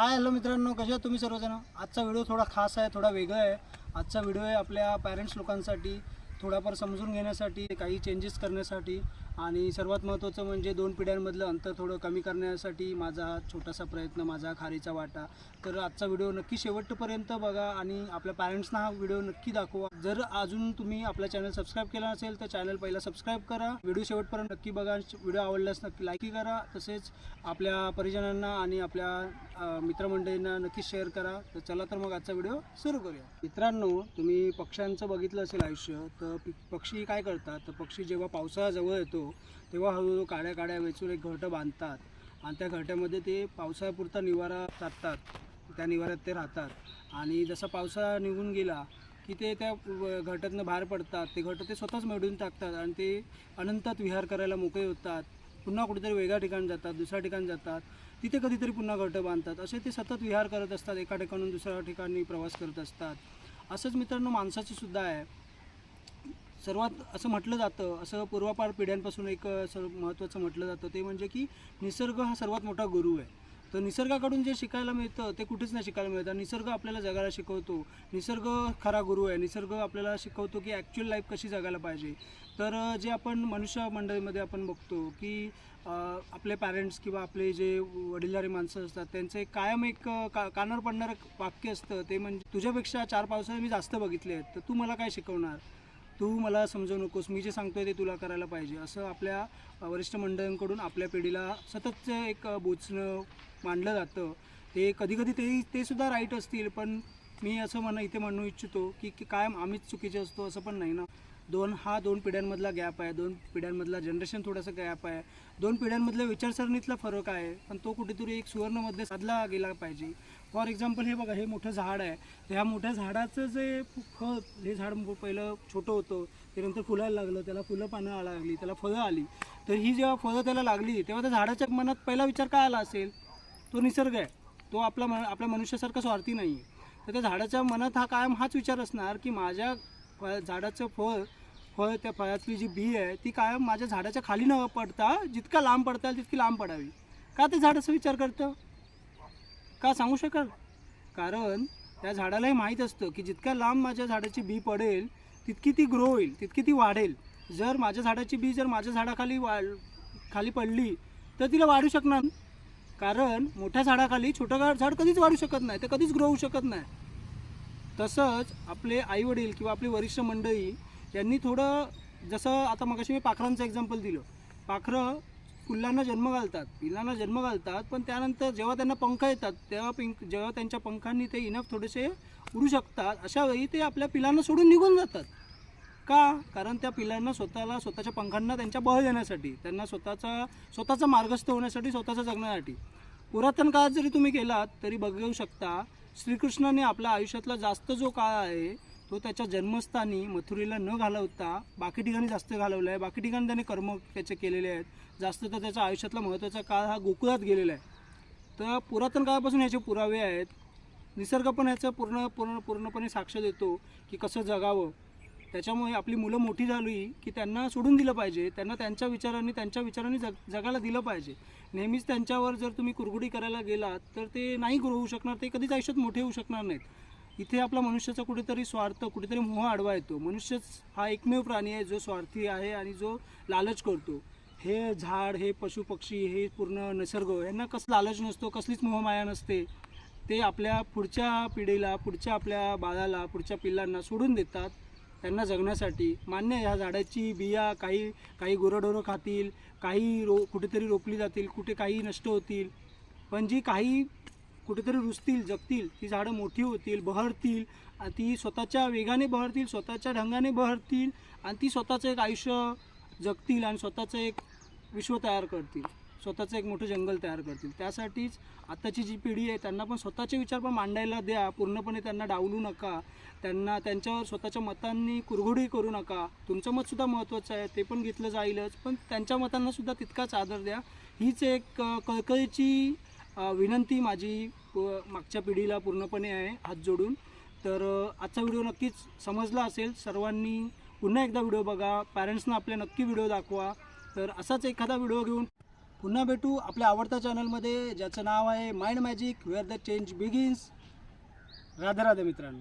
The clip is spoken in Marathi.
हाय हॅलो मित्रांनो कशा आहात तुम्ही सर्वजण? आजचा व्हिडिओ थोडा खास आहे थोडा वेगळा आहे. आजचा व्हिडिओ आहे आपल्या पॅरेंट्स लोकांसाठी. थोडाफार समजून घेण्यासाठी काही चेंजेस करण्यासाठी आणि सर्वात महत्त्वाचं म्हणजे दोन पिढ्यांमधलं अंतर थोडं कमी करण्यासाठी माझा हा छोटासा प्रयत्न माझा खारीचा वाटा. तर आजचा व्हिडिओ नक्की शेवटपर्यंत बघा आणि आपल्या पॅरेंट्सना हा व्हिडिओ नक्की दाखवा. जर अजून तुम्ही आपला चॅनल सबस्क्राईब केला असेल तर चॅनल पहिला सबस्क्राईब करा. व्हिडिओ शेवटपर्यंत नक्की बघा. व्हिडिओ आवडल्यास नक्की लाईकही करा. तसेच आपल्या परिजनांना आणि आपल्या मित्रमंडळींना नक्की शेअर करा. तर चला तर मग आजचा व्हिडिओ सुरू करूया. मित्रांनो तुम्ही पक्ष्यांचं बघितलं असेल आयुष्य तर पक्षी काय करतात? तर पक्षी जेव्हा पावसाळा जवळ येतो तेव्हा हळूहळू काड्या काड्या वेचून एक घरटं बांधतात. आणि त्या घरट्यामध्ये ते पावसाळ्यापुरता निवारा साधतात. त्या निवाऱ्यात ते राहतात. आणि जसा पावसाळा निघून गेला की ते त्या घरट्यातनं बाहेर पडतात. ते घरटं ते स्वतःच मिळून टाकतात आणि ते अनंतात विहार करायला मोकळे होतात. पुन्हा कुठेतरी वेगळ्या ठिकाणी जातात दुसऱ्या ठिकाणी जातात. तिथे कधीतरी पुन्हा घरटं बांधतात. असे ते सतत विहार करत असतात. एका ठिकाणून दुसऱ्या ठिकाणी प्रवास करत असतात. असंच मित्रांनो माणसाचं सुद्धा आहे. सर्वात असं म्हटलं जातं असं पूर्वापार पिढ्यांपासून एक सर्व महत्त्वाचं म्हटलं जातं ते म्हणजे की निसर्ग हा सर्वात मोठा गुरु आहे. तर निसर्गाकडून जे शिकायला मिळतं ते कुठेच नाही शिकायला मिळतं. निसर्ग आपल्याला जगायला शिकवतो. निसर्ग खरा गुरु आहे. निसर्ग आपल्याला शिकवतो की ॲक्च्युअल लाईफ कशी जगायला पाहिजे. तर जे आपण मनुष्य मंडळीमध्ये आपण बघतो की आपले पॅरेंट्स किंवा आपले जे वडीलधारी माणसं असतात त्यांचं एक कायम एक का कानावर पडणारं वाक्य असतं ते म्हणजे तुझ्यापेक्षा चार पावसाळे मी जास्त बघितले आहेत. तर तू मला काय शिकवणार? तू मला समजू नकोस मी जे सांगतोय ते तुला करायला पाहिजे. असं आपल्या वरिष्ठ मंडळींकडून आपल्या पिढीला सततचं एक बोचणं मांडलं जातं. ते कधी कधी ते ते सुद्धा राईट असतील पण मी असं म्हणा इथे म्हणू इच्छितो की की कायम आम्हीच चुकीचे असतो असं पण नाही ना. दोन हा दोन पिढ्यांमधला गॅप आहे दोन पिढ्यांमधला जनरेशन थोडासा गॅप आहे. दोन पिढ्यांमधल्या विचारसरणीतला फरक आहे पण तो कुठेतरी एक सुवर्णमध्ये साधला गेला पाहिजे. फॉर एक्झाम्पल हे बघा हे मोठं झाड आहे. तर ह्या मोठ्या झाडाचं जे फळ हे झाड पहिलं छोटं होतं. त्यानंतर फुलायला लागलं. त्याला फुलं पानं आला लागली. त्याला फळं आली. तर ही जेव्हा फळं त्याला लागली तेव्हा त्या झाडाच्या मनात पहिला विचार काय आला असेल? तो निसर्ग आहे. तो आपला मन आपल्या मनुष्यासारखा स्वार्थी नाही आहे. तर त्या झाडाच्या मनात हा कायम हाच विचार असणार की माझ्या फळ झाडाचं फळ फळ त्या फळातली जी बी आहे ती कायम माझ्या झाडाच्या खाली न पडता जितका लांब पडता येईल तितकी लांब पडावी. का ते झाड असं विचार करतं? का सांगू शकाल? कारण त्या झाडालाही माहीत असतं की जितक्या लांब माझ्या झाडाची बी पडेल तितकी ती ग्रो होईल तितकी ती वाढेल. जर माझ्या झाडाची बी जर माझ्या झाडाखाली वा खाली पडली तर तिला वाढू शकणार. कारण मोठ्या झाडाखाली छोटं झाड कधीच वाढू शकत नाही ते कधीच ग्रो होऊ शकत नाही. तसंच आपले आईवडील किंवा आपली वरिष्ठ मंडळी यांनी थोडं जसं आता मगाशी मी पाखरांचं एक्झाम्पल दिलं. पाखरं पिल्लांना जन्म घालतात. पिल्लांना जन्म घालतात पण त्यानंतर जेव्हा त्यांना पंख येतात तेव्हा पिंक जेव्हा त्यांच्या पंखांनी ते इनफ थोडेसे उडू शकतात. अशा वेळी ते आपल्या पिलांना सोडून निघून जातात. का? कारण त्या पिलांना स्वतःला स्वतःच्या पंखांना त्यांच्या बळ देण्यासाठी त्यांना स्वतःचा स्वतःचा मार्गस्थ होण्यासाठी स्वतःचा जगण्यासाठी. पुरातन काळात जरी तुम्ही केलात तरी बघू शकता श्रीकृष्णाने आपल्या आयुष्यातला जास्त जो काळ आहे तो त्याच्या जन्मस्थानी मथुरेला न घालवता बाकी ठिकाणी जास्त घालवला आहे बाकी ठिकाणी त्याने कर्म त्याचे केलेले आहेत. जास्त तर त्याच्या आयुष्यातला महत्त्वाचा काळ हा गोकुळात गेलेला आहे. तर पुरातन काळापासून याचे पुरावे आहेत. निसर्ग पण याचं पूर्ण पूर्ण पूर्णपणे साक्ष देतो की कसं जगावं. त्याच्यामुळे आपली मुलं मोठी झाली की त्यांना सोडून दिलं पाहिजे. त्यांना त्यांच्या विचारांनी त्यांच्या विचारांनी जग जगायला दिलं पाहिजे. नेहमीच त्यांच्यावर जर तुम्ही कुरगुडी करायला गेलात तर ते नाही ग्रो होऊ शकणार ते कधीच आयुष्यात मोठे होऊ शकणार नाहीत. इथे आपला मनुष्याचा कुठेतरी स्वार्थ कुठेतरी मोह आडवा येतो. मनुष्यच हा एकमेव प्राणी आहे जो स्वार्थी आहे आणि जो लालच करतो. हे झाड हे पशुपक्षी हे पूर्ण निसर्ग यांना कसं लालच नसतो कसलीच मोहमाया नसते ते आपल्या पुढच्या पिढीला पुढच्या आपल्या बाळाला पुढच्या पिल्लांना सोडून देतात. त्यांना जगण्यासाठी मान्य ह्या झाडाची बिया काही काही गुरंढोरं खातील काही रो कुठेतरी रोपली जातील कुठे काही नष्ट होतील. पण जी काही कुठेतरी रुजतील जगतील. ती झाडं मोठी होतील बहरतील. आणि ती स्वतःच्या वेगाने बहरतील स्वतःच्या ढंगाने बहरतील. आणि ती स्वतःचं एक आयुष्य जगतील आणि स्वतःचं एक विश्व तयार करतील. स्वतःचं एक मोठं जंगल तयार करतील. त्यासाठीच आत्ताची जी पिढी आहे त्यांना पण स्वतःचे विचार पण मांडायला द्या. पूर्णपणे त्यांना डावलू नका. त्यांना त्यांच्यावर स्वतःच्या मतांनी कुरघोडी करू नका. तुमचं मतसुद्धा महत्त्वाचं आहे ते पण घेतलं जाईलच. पण त्यांच्या मतांनासुद्धा तितकाच आदर द्या. हीच एक कळकळीची विनंती माझी मागच्या पिढीला पूर्णपणे आहे हात जोडून. तर आजचा व्हिडिओ नक्कीच समजला असेल. सर्वांनी पुन्हा एकदा व्हिडिओ बघा. पॅरेंट्सना आपल्या नक्की व्हिडिओ दाखवा. तर असाच एखादा व्हिडिओ घेऊन पुन्हा भेटू आपल्या आवडत्या चॅनलमध्ये ज्याचं नाव आहे mind magic where the change begins. Radhe Radhe मित्रांनो.